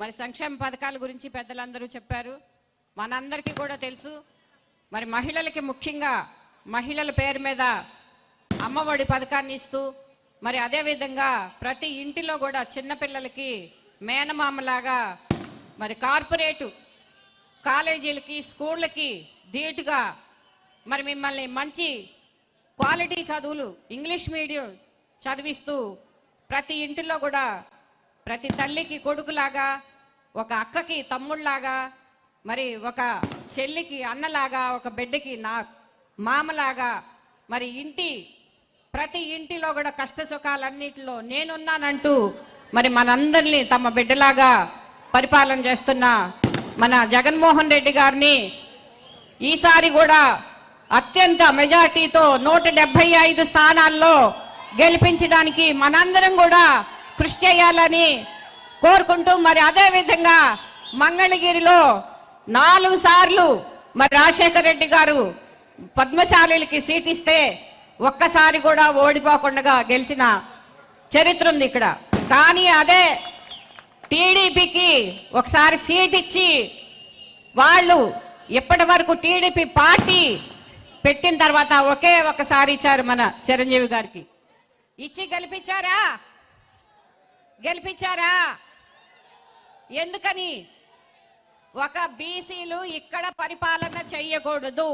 మరి సంక్షేమ పథకాల గురించి పెద్దలందరూ చెప్పారు. మనందరికీ కూడా తెలుసు. మరి మహిళలకి ముఖ్యంగా మహిళల పేరు మీద అమ్మఒడి పథకాన్ని ఇస్తూ మరి అదేవిధంగా ప్రతి ఇంటిలో కూడా చిన్నపిల్లలకి మేనమామలాగా మరి కార్పొరేటు కాలేజీలకి స్కూళ్ళకి ధీటుగా మరి మిమ్మల్ని మంచి క్వాలిటీ చదువులు ఇంగ్లీష్ మీడియం చదివిస్తూ ప్రతి ఇంటిలో కూడా ప్రతి తల్లికి కొడుకులాగా ఒక అక్కకి తమ్ముళ్ళాగా మరి ఒక చెల్లికి అన్నలాగా ఒక బిడ్డకి నా మామలాగా మరి ఇంటి ప్రతి ఇంటిలో కూడా కష్ట సుఖాలన్నిటిలో నేనున్నానంటూ మరి మనందరినీ తమ బిడ్డలాగా పరిపాలన చేస్తున్న మన జగన్మోహన్ రెడ్డి గారిని ఈసారి కూడా అత్యంత మెజార్టీతో నూట డెబ్బై ఐదు స్థానాల్లో గెలిపించడానికి మనందరం కూడా కృషి చేయాలని కోరుకుంటూ మరి అదే విధంగా మంగళగిరిలో నాలుగు సార్లు మరి రాజశేఖర రెడ్డి గారు పద్మశాలికి సీట్ ఇస్తే ఒక్కసారి కూడా ఓడిపోకుండా గెలిచిన చరిత్ర ఉంది ఇక్కడ. కానీ అదే టీడీపీకి ఒకసారి సీట్ ఇచ్చి వాళ్ళు ఇప్పటి వరకు టీడీపీ పార్టీ పెట్టిన తర్వాత ఒకే ఒకసారి ఇచ్చారు మన చిరంజీవి గారికి. ఇచ్చి గెలిపించారా? గెలిపించారా? ఎందుకని? ఒక బీసీలు ఇక్కడ పరిపాలన చెయ్యకూడదు.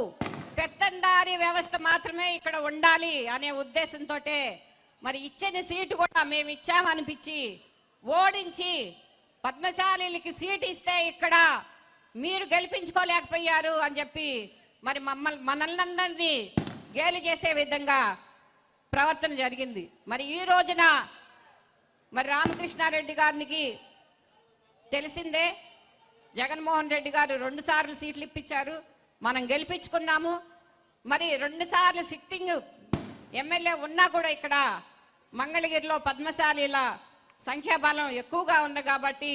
పెత్తందారి వ్యవస్థ మాత్రమే ఇక్కడ ఉండాలి అనే ఉద్దేశంతో మరి ఇచ్చిన సీటు కూడా మేము ఇచ్చామనిపించి ఓడించి పద్మశాలిలకి సీటు ఇస్తే ఇక్కడ మీరు గెలిపించుకోలేకపోయారు అని చెప్పి మరి మమ్మల్ని మనల్నందరినీ గేలి చేసే విధంగా ప్రవర్తన జరిగింది. మరి ఈ రోజున మరి రామకృష్ణారెడ్డి గారికి తెలిసిందే జగన్మోహన్ రెడ్డి గారు రెండు సార్లు సీట్లు ఇప్పించారు మనం గెలిపించుకున్నాము. మరి రెండు సార్లు సిట్టింగ్ ఎమ్మెల్యే ఉన్నా కూడా ఇక్కడ మంగళగిరిలో పద్మశాలిల సంఖ్యాబలం ఎక్కువగా ఉంది కాబట్టి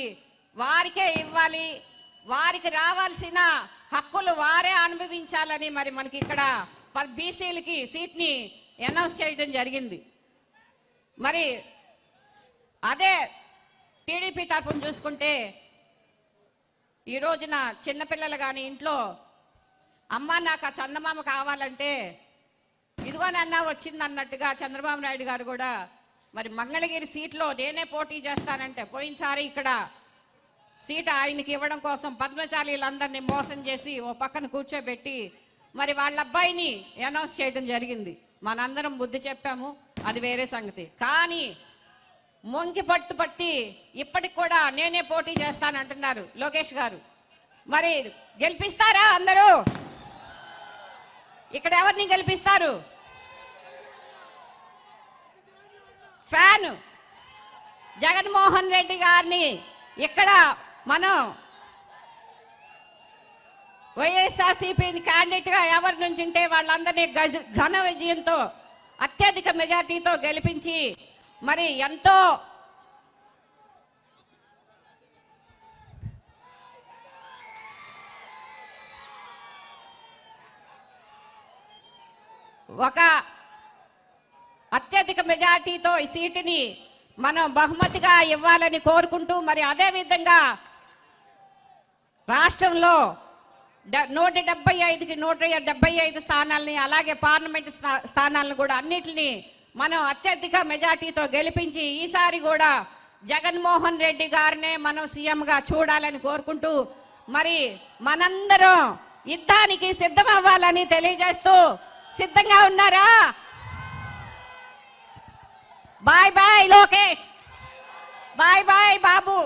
వారికే ఇవ్వాలి వారికి రావాల్సిన హక్కులు వారే అనుభవించాలని మరి మనకి ఇక్కడ బీసీలకి సీట్ని అనౌన్స్ చేయడం జరిగింది. మరి అదే టీడీపీ తరఫున చూసుకుంటే ఈ రోజున చిన్నపిల్లలు కానీ ఇంట్లో అమ్మ నాకు ఆ చందమామ కావాలంటే ఇదిగోనన్న వచ్చింది అన్నట్టుగా చంద్రబాబు నాయుడు గారు కూడా మరి మంగళగిరి సీట్లో నేనే పోటీ చేస్తానంటే పోయినసారి ఇక్కడ సీట్ ఆయనకి ఇవ్వడం కోసం పద్మశాలీలందరినీ మోసం చేసి ఓ పక్కన కూర్చోబెట్టి మరి వాళ్ళ అబ్బాయిని అనౌన్స్ చేయడం జరిగింది. మనందరం బుద్ధి చెప్పాము. అది వేరే సంగతి. కానీ మొంకి పట్టు పట్టి ఇప్పటికి కూడా నేనే పోటీ చేస్తానంటున్నారు లోకేష్ గారు. మరి గెలిపిస్తారా అందరూ? ఇక్కడ ఎవరిని గెలిపిస్తారు? ఫ్యాన్ జగన్మోహన్ రెడ్డి గారిని ఇక్కడ మనం వైఎస్ఆర్సీపీ క్యాండిడేట్గా ఎవరి నుంచి ఉంటే వాళ్ళందరినీ గజ- ఘన విజయంతో అత్యధిక మెజార్టీతో గెలిపించి మరి ఎంతో ఒక అత్యధిక మెజార్టీతో ఈ సీటుని మనం బహుమతిగా ఇవ్వాలని కోరుకుంటూ మరి అదే విధంగా రాష్ట్రంలో డ- నూట డెబ్బై ఐదుకి నూట డెబ్బై ఐదు స్థానాలని అలాగే పార్లమెంట్ స్థా- స్థానాలను కూడా అన్నిటిని మనం అత్యధిక మెజార్టీతో గెలిపించి ఈసారి కూడా జగన్మోహన్ రెడ్డి గారినే మనం సీఎంగా చూడాలని కోరుకుంటూ మరి మనందరం యుద్ధానికి సిద్ధం అవ్వాలని తెలియజేస్తూ సిద్ధంగా ఉన్నారా? Bye bye Lokesh. Bye bye Babu.